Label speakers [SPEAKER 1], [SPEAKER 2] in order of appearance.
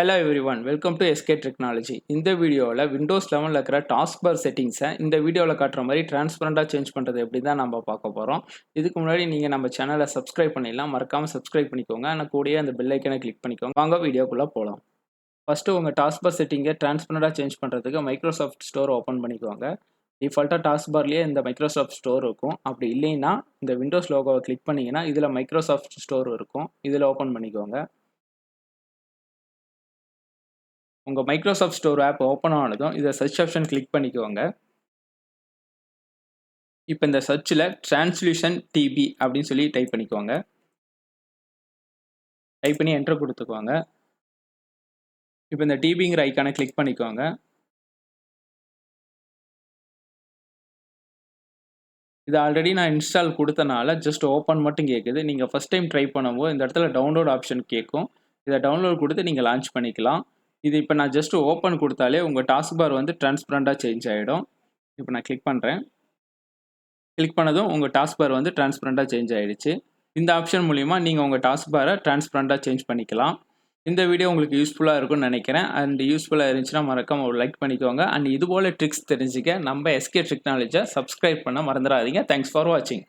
[SPEAKER 1] Hello everyone welcome to SK technology இந்த வீடியோவில் Windows லெவனில் இருக்கிற டாஸ்க் பார் செட்டிங்ஸை இந்த வீடியோவில் காட்டுற மாதிரி டிரான்ஸ்பரண்ட்டாக சேஞ்ச் பண்ணுறது எப்படி தான் நம்ம பார்க்க போகிறோம் இதுக்கு முன்னாடி நீங்கள் நம்ம சேனலை சப்ஸ்கிரைப் பண்ணிடலாம். மறக்காமல் சப்ஸ்கிரைப் பண்ணிக்கோங்க. ஆனால் கூடயே அந்த பெல் ஐக்கனை கிளிக் பண்ணிக்கோங்க. வாங்க வீடியோக்குள்ளே போகலாம் ஃபஸ்ட்டு உங்கள் டாஸ்க் பார் செட்டிங்கை டிரான்ஸ்பரண்ட்டாக சேஞ்ச் பண்ணுறதுக்கு மைக்ரோசாஃப்ட் ஸ்டோர் ஓப்பன் பண்ணிக்கோங்க. டிஃபால்ட்டாக டாஸ்க் பார்லேயே இந்த மைக்ரோசாஃப்ட் ஸ்டோர் இருக்கும். அப்படி இல்லைன்னா இந்த விண்டோஸ் லோகோவை கிளிக் பண்ணிங்கன்னா இதில் மைக்ரோசாஃப்ட் ஸ்டோர் இருக்கும். இதில் ஓப்பன் பண்ணிக்கோங்க. உங்கள் மைக்ரோசாஃப்ட் ஸ்டோர் ஆப் ஓப்பன் ஆனதும் இதை சர்ச் ஆப்ஷன் கிளிக் பண்ணிக்கோங்க. இப்போ இந்த சர்ச்சில் டிரான்ஸ்லியூஷன் டிபி அப்படின்னு சொல்லி டைப் பண்ணிக்கோங்க. டைப் பண்ணி என்டர் கொடுத்துக்கோங்க. இப்போ இந்த டிபிங்கிற ஐக்கானை கிளிக் பண்ணிக்கோங்க. இது ஆல்ரெடி நான் இன்ஸ்டால் கொடுத்தனால ஜஸ்ட் ஓப்பன் மட்டும் கேட்குது நீங்கள் ஃபஸ்ட் டைம் ட்ரை பண்ணும்போது இந்த இடத்துல டவுன்லோட் ஆப்ஷன் கேட்கும் இதை டவுன்லோட் கொடுத்து நீங்கள் லான்ச் பண்ணிக்கலாம். இது இப்போ நான் ஜஸ்ட் ஓப்பன் கொடுத்தாலே உங்கள் டாஸ்க் பார் வந்து டிரான்ஸ்பரண்ட்டாக சேஞ்ச் ஆகிடும் இப்போ நான் கிளிக் பண்ணுறேன் கிளிக் பண்ணதும் உங்கள் டாஸ்க் பார் வந்து டிரான்ஸ்பரண்ட்டாக சேஞ்ச் ஆகிடுச்சு இந்த ஆப்ஷன் மூலிமா நீங்கள் உங்கள் டாஸ்க் பாரை டிரான்ஸ்பரண்ட்டாக சேஞ்ச் பண்ணிக்கலாம். இந்த வீடியோ உங்களுக்கு யூஸ்ஃபுல்லாக இருக்கும்னு நினைக்கிறேன். அண்ட் யூஸ்ஃபுல்லாக இருந்துச்சுன்னா மறக்காம ஒரு லைக் பண்ணிக்கோங்க. அண்ட் இது போல் ட்ரிக்ஸ் தெரிஞ்சுக்க நம்ம எஸ்கே டெக்னாலஜியை சப்ஸ்கிரைப் பண்ண மறந்துடாதீங்க. தேங்க்ஸ் ஃபார் வாட்சிங்